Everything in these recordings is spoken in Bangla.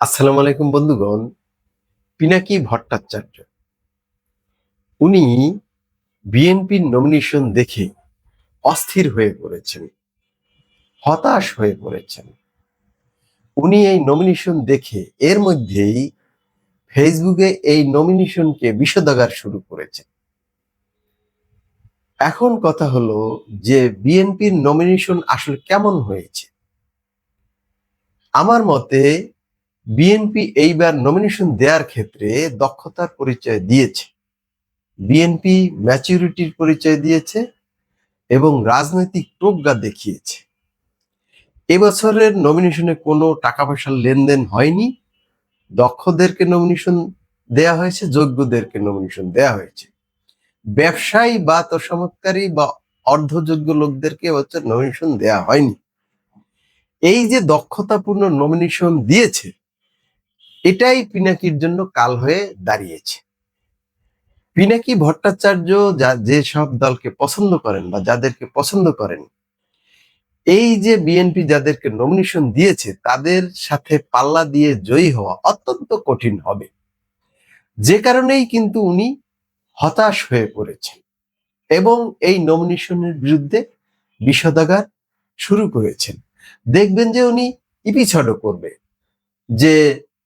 আসসালামু আলাইকুম বন্ধুগণ। পিনাকি ভট্টাচার্য। উনি বিএনপির নমিনেশন দেখে অস্থির হয়ে পড়েছেন, হতাশ হয়ে পড়েছেন। উনি এই নমিনেশন দেখে এর মধ্যেই ফেসবুকে এই নমিনেশনকে বিষোদাগার শুরু করেছেন এখন কথা হলো যে বিএনপির নমিনেশন আসলে কেমন হয়েছে? আমার মতে বিএনপি এইবার নমিনেশন দেওয়ার ক্ষেত্রে দক্ষতার পরিচয় দিয়েছে। বিএনপি ম্যাচিউরিটির পরিচয় দিয়েছে এবং রাজনৈতিক প্রজ্ঞা দেখিয়েছে। এবছরের নমিনেশনে কোনো টাকা পয়সার লেনদেন হয়নি। দক্ষদেরকে নমিনেশন দেয়া হয়েছে, যোগ্যদেরকে নমিনেশন দেয়া হয়েছে। ব্যবসায়ী বা তোষামতকারী বা অর্ধযোগ্য লোকদেরকে হচ্ছে নমিনেশন দেয়া হয়নি। এই যে দক্ষতাপূর্ণ নমিনেশন দিয়েছে এটাই পিনাকির জন্য কাল হয়ে দাঁড়িয়েছে। পিনাকি ভট্টাচার্য যা, যে সব দলকে পছন্দ করেন বা যাদেরকে পছন্দ করেন, এই যে বিএনপি যাদেরকে নমিনেশন দিয়েছে, তাদের সাথে পাল্লা দিয়ে জয়ী হওয়া অত্যন্ত কঠিন হবে। যে কারণেই কিন্তু উনি হতাশ হয়ে পড়েছেন এবং এই নমিনেশনের বিরুদ্ধে বিষোদাগার শুরু করেছেন। দেখবেন যে উনি ইপিছড়ো করবে, যে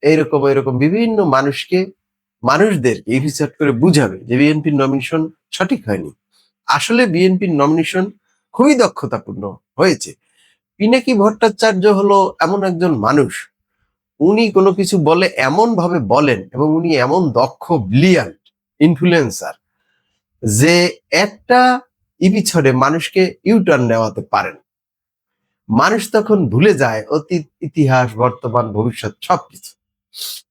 এইরকম এরকম বিভিন্ন মানুষকে মানুষদেরকে ইপিছট করে বুঝাবে যে বিএনপির নমিনেশন সঠিক হয়নি। আসলে বিএনপির নমিনেশন খুবই দক্ষতাপূর্ণ হয়েছে। পিনাকি ভট্টাচার্য হলো এমন একজন মানুষ, উনি কোনো কিছু বলে এমন ভাবে বলেন এবং উনি এমন দক্ষ ব্রিলিয়ান্ট ইনফ্লুয়েন্সার যে একটা ইপিছড়ে মানুষকে ইউটার্ন নেওয়াতে পারেন। মানুষ তখন ভুলে যায় অতীত, ইতিহাস, বর্তমান, ভবিষ্যৎ সবকিছু।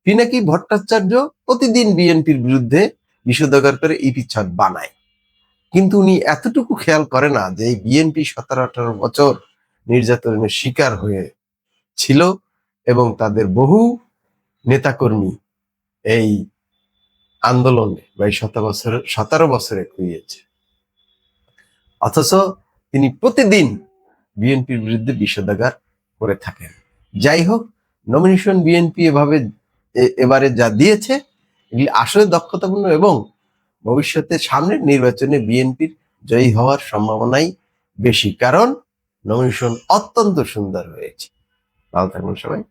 পিনাকি ভট্টাচার্য প্রতিদিন বিএনপির বিরুদ্ধে বিষোদগার করে ইপিছট বানায়। কিন্তু উনি এতটুকু খেয়াল করে না যে এই বিএনপি সতেরো আঠারো বছর নির্যাতনের শিকার হয়ে ছিল এবং তাদের বহু নেতাকর্মী এই আন্দোলনে বা এই শত বছর, সতেরো বছরে খুইয়েছে অথচ তিনি প্রতিদিন বিএনপির বিরুদ্ধে বিষোদাগার করে থাকেন। যাই হোক নমিনেশন বিএনপি এভাবে এবারে যা দিয়েছে, এগুলি আসলে দক্ষতাপূর্ণ এবং ভবিষ্যতে সামনের নির্বাচনে বিএনপির জয়ী হওয়ার সম্ভাবনাই বেশি। কারণ নমিনেশন অত্যন্ত সুন্দর হয়েছে। ভালো থাকবেন সবাই।